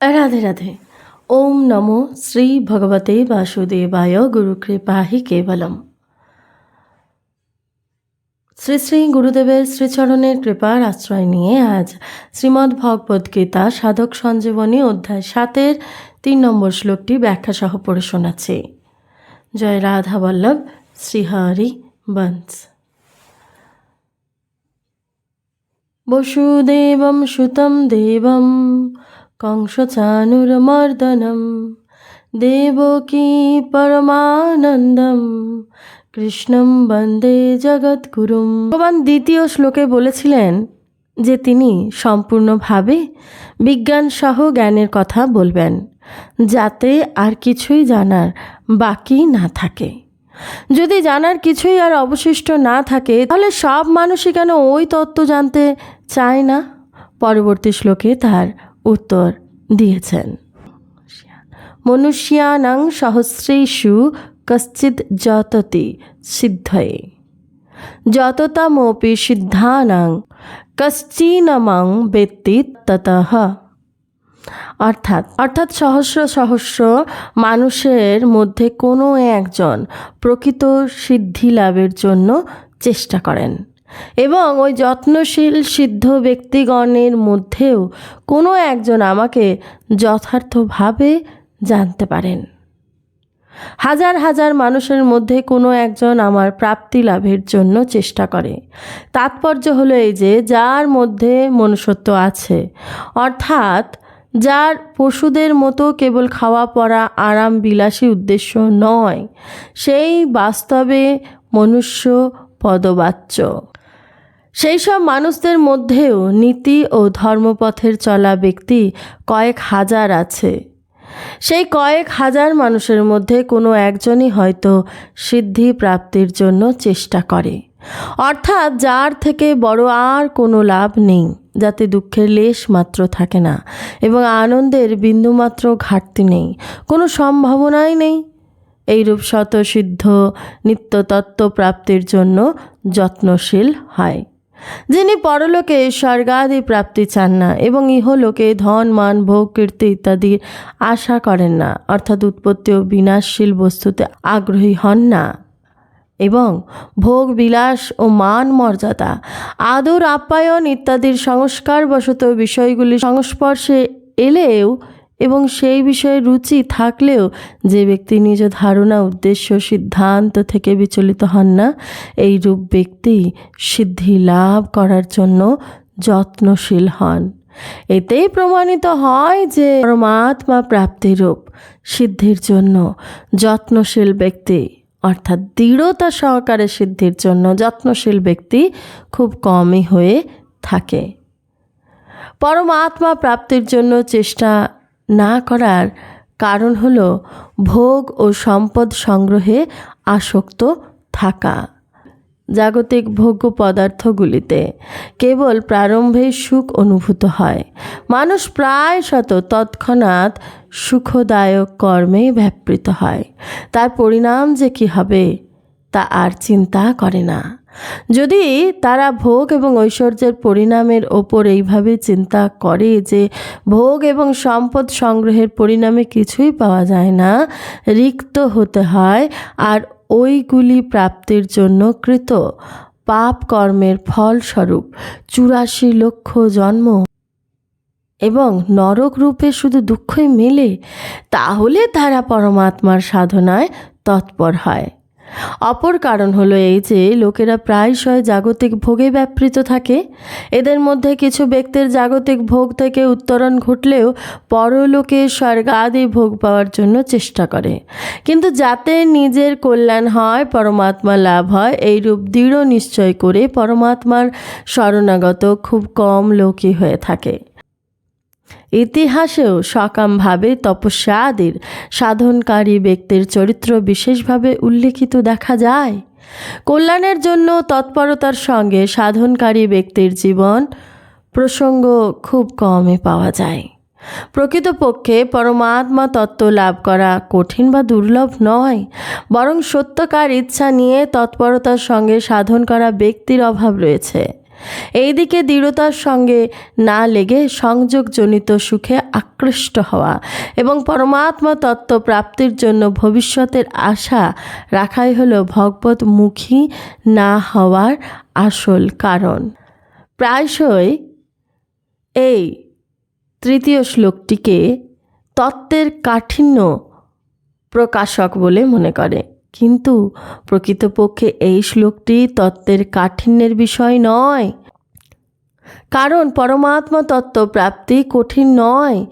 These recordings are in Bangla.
রাধে রাধে ওম নমো শ্রী ভগবতে বাসুদেবায় গুরুকৃপাহি কেবলম শ্রী শ্রী গুরুদেবের শ্রীচরণের কৃপার আশ্রয় নিয়ে আজ শ্রীমদ্ ভগবদ গীতা সাধক সঞ্জীবনী অধ্যায় সাতের তিন নম্বর শ্লোকটি ব্যাখ্যা সহ পড়ে শোনাচ্ছি। জয় রাধা বল্লভ, শ্রীহরি বংশ বসুদেবম সুতম দেবম কংসচানুরমর্দনম দেবকী পরমানন্দম কৃষ্ণম বন্দে জগৎগুরুম ভগবান দ্বিতীয় শ্লোকে বলেছিলেন যে তিনি সম্পূর্ণভাবে বিজ্ঞান সহ জ্ঞানের কথা বলবেন, যাতে আর কিছুই জানার বাকি না থাকে। যদি জানার কিছুই আর অবশিষ্ট না থাকে, তাহলে সব মানুষই কেন ওই তত্ত্ব জানতে চায় না? পরবর্তী শ্লোকে তার উত্তর দিয়েছেন। মনুষ্যানাং সহস্রেষু কশ্চিৎ যততি সিদ্ধয়ে। যততামপি সিদ্ধানাং কশ্চিনমাং বেত্তি ততঃ। অর্থাৎ অর্থাৎ সহস্র সহস্র মানুষের মধ্যে কোনো একজন প্রকৃত সিদ্ধি লাভের জন্য চেষ্টা করেন। এবং ওই যত্নশীল, সিদ্ধ ব্যক্তিগণের মধ্যেও কোনো একজন আমাকে যথার্থভাবে জানতে পারেন। হাজার হাজার মানুষের মধ্যে কোনো একজন আমার প্রাপ্তি লাভের জন্য চেষ্টা করে। তাৎপর্য হলো এই যে, যার মধ্যে মনুষ্যত্ব আছে, অর্থাৎ যার পশুদের মতো কেবল খাওয়া পড়া আরাম বিলাসী উদ্দেশ্য নয়, সেই বাস্তবে মনুষ্য পদবাচ্য। সেই সব মানুষদের মধ্যেও নীতি ও ধর্মপথের চলা ব্যক্তি কয়েক হাজার আছে। সেই কয়েক হাজার মানুষের মধ্যে কোনো একজনই হয়তো সিদ্ধি প্রাপ্তির জন্য চেষ্টা করে। অর্থাৎ যার থেকে বড় আর কোনো লাভ নেই, যাতে দুঃখের লেশ মাত্র থাকে না এবং আনন্দের বিন্দুমাত্র ঘাটতি নেই। কোনো সম্ভাবনাই নেই। এইরূপ শতসিদ্ধ নিত্যতত্ত্ব প্রাপ্তির জন্য যত্নশীল হয়। যিনি পরলোকে স্বর্গাদি প্রাপ্তি চান না এবং ইহলোকে ধন, মান, ভোগ, কীর্তি ইত্যাদি আশা করেন না, অর্থাৎ উৎপত্তি ও বিনাশশীল বস্তুতে আগ্রহী হন না। এবং ভোগ, বিলাস ও মান মর্যাদা, আদর, আপ্যায়ন ইত্যাদির সংস্কারবশত বিষয়গুলি সংস্পর্শে এলেও এবং সেই বিষয়ে রুচি থাকলেও যে ব্যক্তি নিজ ধারণা, উদ্দেশ্য, সিদ্ধান্ত থেকে বিচলিত হন না, এই রূপ ব্যক্তি সিদ্ধি লাভ করার জন্য যত্নশীল হন। এতেই প্রমাণিত হয় যে পরমাত্মা প্রাপ্তিরূপ সিদ্ধির জন্য যত্নশীল ব্যক্তি, অর্থাৎ দৃঢ়তা সহকারে সিদ্ধির জন্য যত্নশীল ব্যক্তি খুব কমই হয়ে থাকে। পরমাত্মা প্রাপ্তির জন্য চেষ্টা না করার কারণ হল ভোগ ও সম্পদ সংগ্রহে আসক্ত থাকা। জাগতিক ভোগ্য পদার্থগুলিতে কেবল প্রারম্ভে সুখ অনুভূত হয়। মানুষ প্রায় শত তৎক্ষণাৎ সুখদায়ক কর্মে ব্যাপৃত হয়। তার পরিণাম যে কী হবে, তা আর চিন্তা করে না। যদি তারা ভোগ এবং ঐশ্বর্যের পরিণামের ওপর এইভাবে চিন্তা করে যে ভোগ এবং সম্পদ সংগ্রহের পরিণামে কিছুই পাওয়া যায় না, রিক্ত হতে হয় আর ওইগুলি প্রাপ্তির জন্য কৃত। পাপ কর্মের ফলস্বরূপ চুরাশি লক্ষ জন্ম। এবং নরক রূপে শুধু দুঃখই মেলে, তাহলে তারা পরমাত্মার সাধনায় তৎপর হয়। অপর কারণ হলো এই যে লোকেরা প্রায়শই জাগতিক ভোগে ব্যাপৃত থাকে। এদের মধ্যে কিছু ব্যক্তির জাগতিক ভোগ থেকে উত্তরণ ঘটলেও পরলোকে স্বর্গাদি ভোগ পাওয়ার জন্য চেষ্টা করে। কিন্তু যাতে নিজের কল্যাণ হয়, পরমাত্মা লাভ হয় এই রূপ দৃঢ় নিশ্চয় করে পরমাত্মার শরণাগত খুব কম লোকই হয়ে থাকে। ইতিহাসেও সকামভাবে তপস্যা আদির সাধনকারী ব্যক্তির চরিত্র বিশেষভাবে উল্লেখিত দেখা যায়। কল্যাণের জন্য তৎপরতার সঙ্গে সাধনকারী ব্যক্তির জীবন প্রসঙ্গ খুব কমই পাওয়া যায়। প্রকৃতপক্ষে পরমাত্মা তত্ত্ব লাভ করা কঠিন বা দুর্লভ নয়, বরং সত্যকার ইচ্ছা নিয়ে তৎপরতার সঙ্গে সাধন করা ব্যক্তির অভাব রয়েছে। এইদিকে দৃঢ়তার সঙ্গে না লেগে সংযোগজনিত সুখে আকৃষ্ট হওয়া এবং পরমাত্মা তত্ত্ব প্রাপ্তির জন্য ভবিষ্যতের আশা রাখাই হলো ভগবতমুখী না হওয়ার আসল কারণ। প্রায়শই এই তৃতীয় শ্লোকটিকে তত্ত্বের কাঠিন্য প্রকাশক বলে মনে করে। কিন্তু প্রকৃতপক্ষে এই শ্লোকটি তত্ত্বের কাঠিন্যের বিষয় নয়। কারণ পরমাত্মা তত্ত্ব প্রাপ্তি কঠিন নয়।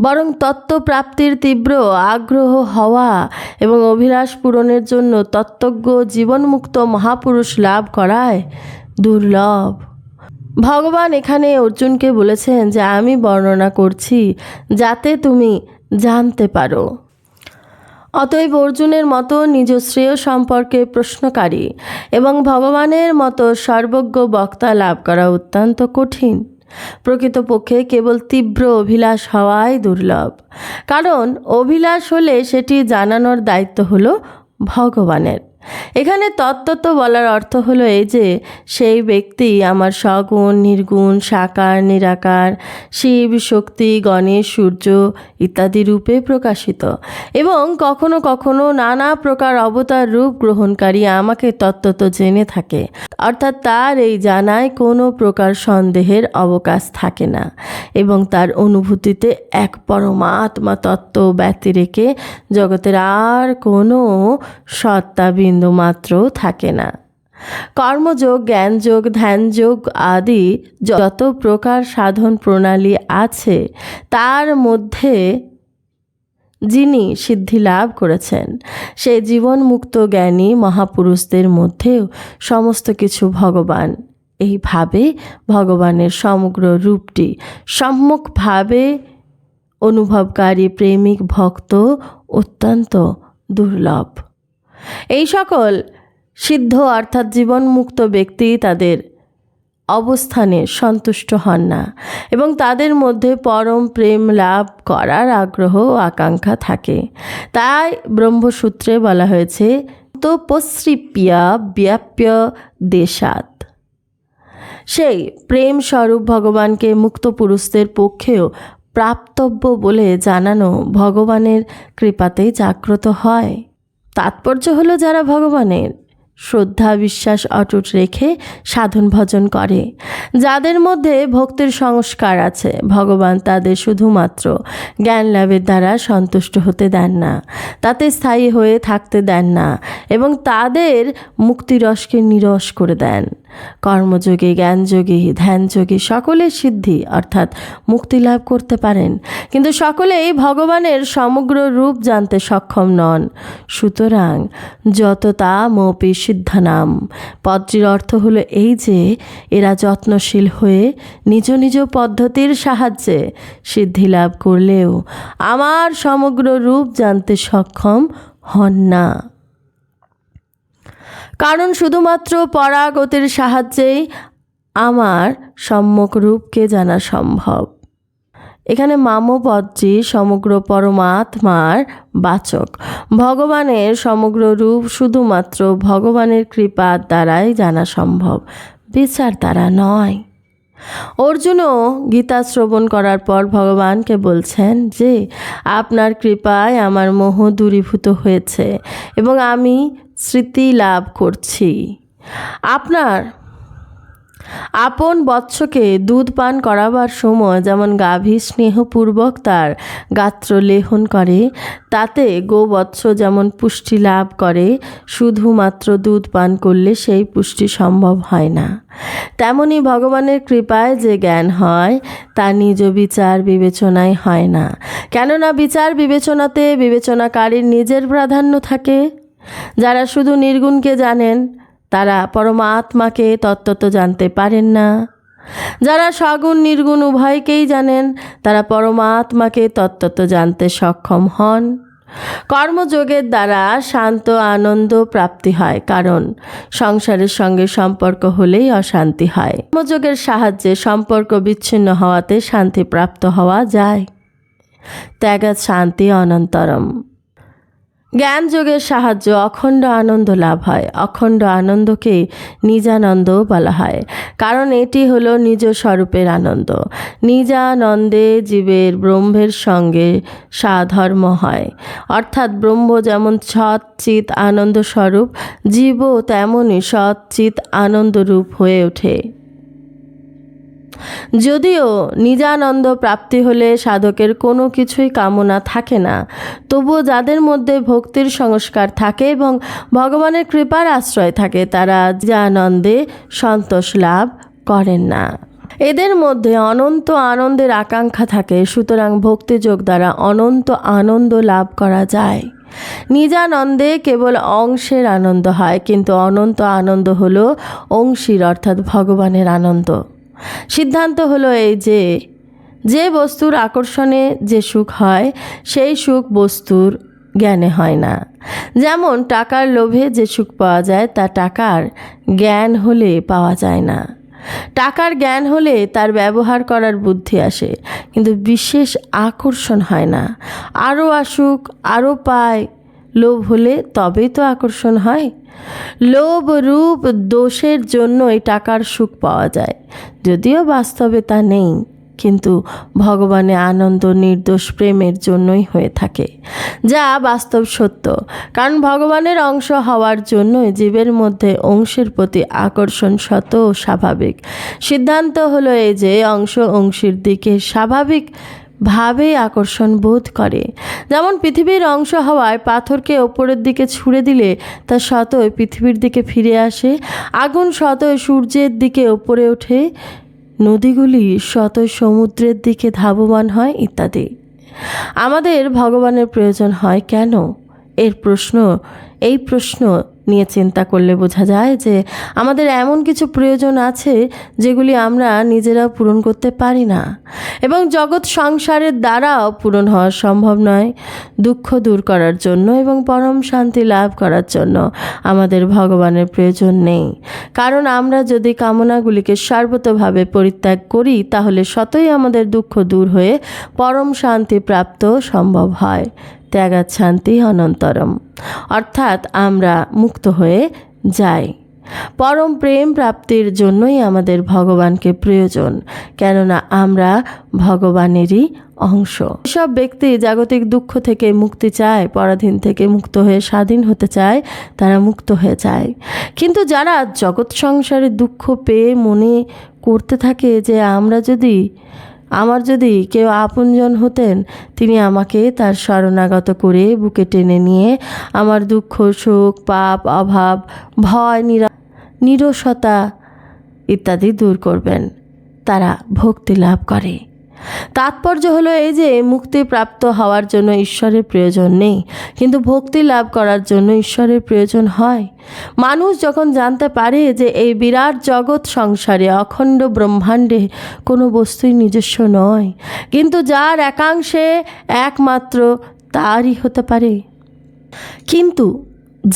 বরং তত্ত্ব প্রাপ্তির তীব্র আগ্রহ হওয়া এবং অভিলাষ পূরণের জন্য তত্ত্বজ্ঞ জীবনমুক্ত মহাপুরুষ লাভ করায় দুর্লভ। ভগবান এখানে অর্জুনকে বলেছেন যে, আমি বর্ণনা করছি যাতে তুমি জানতে পারো। অতএব অর্জুনের মতো নিজ শ্রেয় সম্পর্কে প্রশ্নকারী এবং ভগবানের মতো সর্বজ্ঞ বক্তা লাভ করা অত্যন্ত কঠিন। প্রকৃতপক্ষে কেবল তীব্র অভিলাষ হওয়াই দুর্লভ। কারণ অভিলাষ হলে সেটি জানানোর দায়িত্ব হলো ভগবানের। এখানে তত্ত্বত বলার অর্থ হলো এই যে, সেই ব্যক্তি আমার সগুণ, নির্গুণ, সাকার, নিরাকার, শিব, শক্তি, গণেশ, সূর্য ইত্যাদি রূপে প্রকাশিত। এবং কখনো কখনো নানা প্রকার অবতার রূপ গ্রহণকারী আমাকে তত্ত্বত জেনে থাকে। অর্থাৎ তার এই জানায় কোনো প্রকার সন্দেহের অবকাশ থাকে না। এবং তার অনুভূতিতে এক পরমাত্মা তত্ত্ব ব্যতিরেকে জগতের আর কোনো সত্তা বিন্দু মাত্র থাকে না। কর্মযোগ, জ্ঞানযোগ, ধ্যানযোগ আদি যত প্রকার সাধন প্রণালী আছে, তার মধ্যে যিনি সিদ্ধি লাভ করেছেন সেই জীবনমুক্ত জ্ঞানী মহাপুরুষদের মধ্যেও সমস্ত কিছু ভগবান। এইভাবে ভগবানের সমগ্র রূপটি সম্মুখভাবে অনুভবকারী প্রেমিক ভক্ত অত্যন্ত দুর্লভ। এই সকল সিদ্ধ অর্থাৎ জীবনমুক্ত ব্যক্তি তাদের অবস্থানে সন্তুষ্ট হন না এবং তাদের মধ্যে পরম প্রেম লাভ করার আগ্রহ ও আকাঙ্ক্ষা থাকে। তাই ব্রহ্মসূত্রে বলা হয়েছে তো তপস্বীপ্যা ব্যাপ্য দেশাত সেই প্রেম স্বরূপ ভগবানকে মুক্ত পুরুষদের পক্ষেও প্রাপ্তব্য বলে জানানো ভগবানের কৃপাতেই জাগ্রত হয়। তাৎপর্য হলো যারা ভগবানের শ্রদ্ধা, বিশ্বাস, অটুট রেখে সাধন ভজন করে। যাদের মধ্যে ভক্তির সংস্কার আছে, ভগবান তাদের শুধুমাত্র জ্ঞান লাভের দ্বারা সন্তুষ্ট হতে দেন না। তাতে স্থায়ী হয়ে থাকতে দেন না এবং তাদের মুক্তিরসকে নিরস করে দেন। কর্মযোগে, জ্ঞানযোগে, ধ্যানযোগে সকলের সিদ্ধি অর্থাৎ মুক্তি লাভ করতে পারেন। কিন্তু সকলেই ভগবানের সমগ্র রূপ জানতে সক্ষম নন। সুতরাং যত তা মপি সিদ্ধানাম। পদটির অর্থ হলো এই যে, এরা যত্নশীল হয়ে নিজ নিজ পদ্ধতির সাহায্যে সিদ্ধি লাভ করলেও আমার সমগ্র রূপ জানতে সক্ষম হন না। কারণ শুধুমাত্র পরাগতির সাহায্যেই আমার সম্যক রূপকে জানা সম্ভব। এখানে মামপদটি সমগ্র পরমাত্মার বাচক। ভগবানের সমগ্র রূপ শুধুমাত্র ভগবানের কৃপার দ্বারাই জানা সম্ভব। বিচার দ্বারা নয়। অর্জুনও গীতা শ্রবণ করার পর ভগবানকে বলছেন যে, আপনার কৃপায় আমার মোহ দূরীভূত হয়েছে এবং আমি স্মৃতি লাভ করছি। আপনার আপন বৎসকে দুধ পান করাবার সময় যেমন গাভী স্নেহপূর্বক তার গাত্র লেহন করে, তাতে গোবৎস যেমন পুষ্টি লাভ করে, শুধুমাত্র দুধ পান করলে সেই পুষ্টি সম্ভব হয় না। তেমনি ভগবানের কৃপায় যে জ্ঞান হয়, তা নিজ বিচার বিবেচনায় হয় না। কেননা বিচার বিবেচনাতে বিবেচনাকারীর নিজের প্রাধান্য থাকে। যারা শুধু নির্গুণকে জানেন তারা পরমাত্মাকে তত্ত্বত জানতে পারেন না। যারা সগুণ নির্গুণ উভয়কেই জানেন, তারা পরমাত্মাকে তত্ত্বত জানতে সক্ষম হন। কর্মযোগের দ্বারা শান্ত আনন্দ প্রাপ্তি হয়, কারণ সংসারের সঙ্গে সম্পর্ক হলেই অশান্তি হয়। কর্মযোগের সাহায্যে সম্পর্ক বিচ্ছিন্ন হওয়াতে শান্তি প্রাপ্ত হওয়া যায়। ত্যাগাত শান্তি অনন্তরম। জ্ঞান যোগের সাহায্য অখণ্ড আনন্দ লাভ হয়। অখণ্ড আনন্দকে নিজানন্দ বলা হয়। কারণ এটি হলো নিজ স্বরূপের আনন্দ। নিজানন্দে জীবের ব্রহ্মের সঙ্গে সাধর্ম হয়। অর্থাৎ ব্রহ্ম যেমন সৎচিত আনন্দ স্বরূপ, জীবও তেমনই সৎচিত আনন্দরূপ হয়ে ওঠে। যদিও নিজানন্দ প্রাপ্তি হলে সাধকের কোনো কিছুই কামনা থাকে না, তবুও যাদের মধ্যে ভক্তির সংস্কার থাকে এবং ভগবানের কৃপার আশ্রয় থাকে, তারা নিজানন্দে সন্তোষ লাভ করেন না। এদের মধ্যে অনন্ত আনন্দের আকাঙ্ক্ষা থাকে, সুতরাং ভক্তিযোগ দ্বারা অনন্ত আনন্দ লাভ করা যায়। নিজানন্দে কেবল অংশের আনন্দ হয়, কিন্তু অনন্ত আনন্দ হলো অংশীর, অর্থাৎ ভগবানের আনন্দ। সিদ্ধান্ত হলো এই যে যে বস্তুর আকর্ষণে যে সুখ হয়, সেই সুখ বস্তুর জ্ঞানে হয় না। যেমন টাকার লোভে যে সুখ পাওয়া যায়, তা টাকার জ্ঞান হলে পাওয়া যায় না। টাকার জ্ঞান হলে তার ব্যবহার করার বুদ্ধি আসে, কিন্তু বিশেষ আকর্ষণ হয় না। আরও আসুক, আরও পায় লোভ হলে তবেই তো আকর্ষণ হয়। লোভ রূপ দোষের জন্যই টাকার সুখ পাওয়া যায়। যদিও বাস্তবে তা নেই, কিন্তু ভগবানে আনন্দ, নির্দোষ প্রেমের জন্যই হয়ে থাকে। যা বাস্তব সত্য, কারণ ভগবানের অংশ হওয়ার জন্যই জীবের মধ্যে অংশের প্রতি আকর্ষণ শত স্বাভাবিক। সিদ্ধান্ত হলো এই যে, অংশ অংশীর দিকে স্বাভাবিক ভাবে আকর্ষণ বোধ করে। যেমন পৃথিবীর অংশ হওয়ায় পাথরকে ওপরের দিকে ছুঁড়ে দিলে তা শতই পৃথিবীর দিকে ফিরে আসে, আগুন শতই সূর্যের দিকে ওপরে ওঠে, নদীগুলি শতই সমুদ্রের দিকে ধাবমান হয় ইত্যাদি। আমাদের ভগবানের প্রয়োজন হয় কেন? এর প্রশ্ন, এই প্রশ্ন নিয়ে চিন্তা করলে বোঝা যায় যে আমাদের এমন কিছু প্রয়োজন আছে যেগুলি আমরা নিজেরা পূরণ করতে পারি না। এবং জগৎ সংসারের দ্বারাও পূরণ হওয়া সম্ভব নয় দুঃখ দূর করার জন্য এবং পরম শান্তি লাভ করার জন্য আমাদের ভগবানের প্রয়োজন নেই। কারণ আমরা যদি কামনাগুলিকে সর্বতভাবে পরিত্যাগ করি, তাহলে শতই আমাদের দুঃখ দূর হয়ে পরম শান্তি প্রাপ্ত সম্ভব হয়। ত্যাগাত শান্তি অনন্তরম। অর্থাৎ আমরা মুক্ত হয়ে যাই। পরম প্রেম প্রাপ্তির জন্যই আমাদের ভগবানকে প্রয়োজন, কেননা আমরা ভগবানেরই অংশ। সব ব্যক্তি জাগতিক দুঃখ থেকে মুক্তি চায়, পরাধীন থেকে মুক্ত হয়ে স্বাধীন হতে চায়, তারা মুক্ত হয়ে যায়। কিন্তু যারা জগৎ সংসারে দুঃখ পেয়ে মনে করতে থাকে যে আমরা যদি আমার যদি কেউ আপনজন হতেন, তিনি আমাকে তার শরণাগত করে বুকে টেনে নিয়ে আমার দুঃখ, শোক, পাপ, অভাব, ভয়, নিরা, নিরসতা ইত্যাদি দূর করবেন। তারা ভক্তি লাভ করে। তাৎপর্য হলো এই যে মুক্তি প্রাপ্ত হওয়ার জন্য ঈশ্বরের প্রয়োজন নেই, কিন্তু ভক্তি লাভ করার জন্য ঈশ্বরের প্রয়োজন হয়। মানুষ যখন জানতে পারে যে এই বিরাট জগৎ সংসারে অখণ্ড ব্রহ্মাণ্ডে কোনো বস্তুই নিজস্ব নয়, কিন্তু যার একাংশে একমাত্র তারই হতে পারে। কিন্তু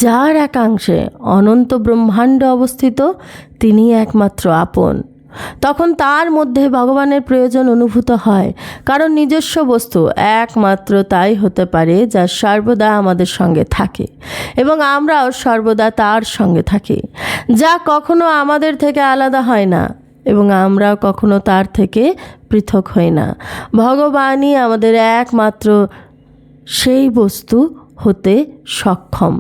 যার একাংশে অনন্ত ব্রহ্মাণ্ড অবস্থিত তিনি একমাত্র আপন। তখন তার মধ্যে ভগবানের প্রয়োজন অনুভূত হয়, কারণ নিজস্ব বস্তু একমাত্র তাই হতে পারে যা সর্বদা আমাদের সঙ্গে থাকে এবং আমরাও সর্বদা তার সঙ্গে থাকি, যা কখনো আমাদের থেকে আলাদা হয় না এবং আমরাও কখনো তার থেকে পৃথক হই না। ভগবানই আমাদের একমাত্র সেই বস্তু হতে সক্ষম।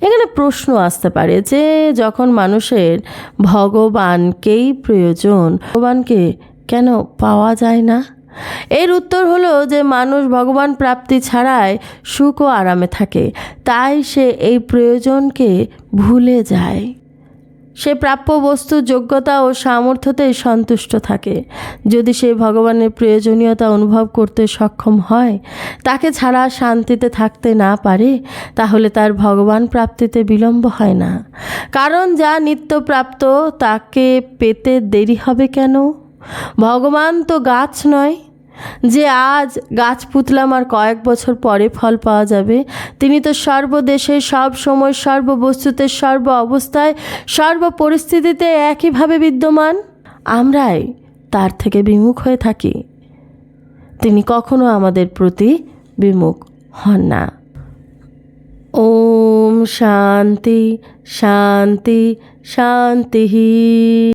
এখানে প্রশ্ন আসতে পারে যে যখন মানুষের ভগবানকেই প্রয়োজন, ভগবানকে কেন পাওয়া যায় না? এর উত্তর হলো যে মানুষ ভগবান প্রাপ্তি ছাড়াই সুখ ও আরামে থাকে, তাই সে এই প্রয়োজনকে ভুলে যায়। সে প্রাপ্য বস্তু, যোগ্যতা ও সামর্থ্যতেই সন্তুষ্ট থাকে। যদি সে ভগবানের প্রয়োজনীয়তা অনুভব করতে সক্ষম হয়, তাকে ছাড়া শান্তিতে থাকতে না পারে, তাহলে তার ভগবান প্রাপ্তিতে বিলম্ব হয় না। কারণ যা নিত্যপ্রাপ্ত তাকে পেতে দেরি হবে কেন? ভগবান তো গাছ নয় যে আজ গাছ পুতলাম আর কয়েক বছর পরে ফল পাওয়া যাবে। তিনি তো সর্বদেশে সব সময় সর্ববস্তুতে, সর্ব অবস্থায়, সর্ব পরিস্থিতিতে একইভাবে বিদ্যমান। আমরাই তার থেকে বিমুখ হয়ে থাকি। তিনি কখনো আমাদের প্রতি বিমুখ হন না। ওম শান্তি শান্তি শান্তি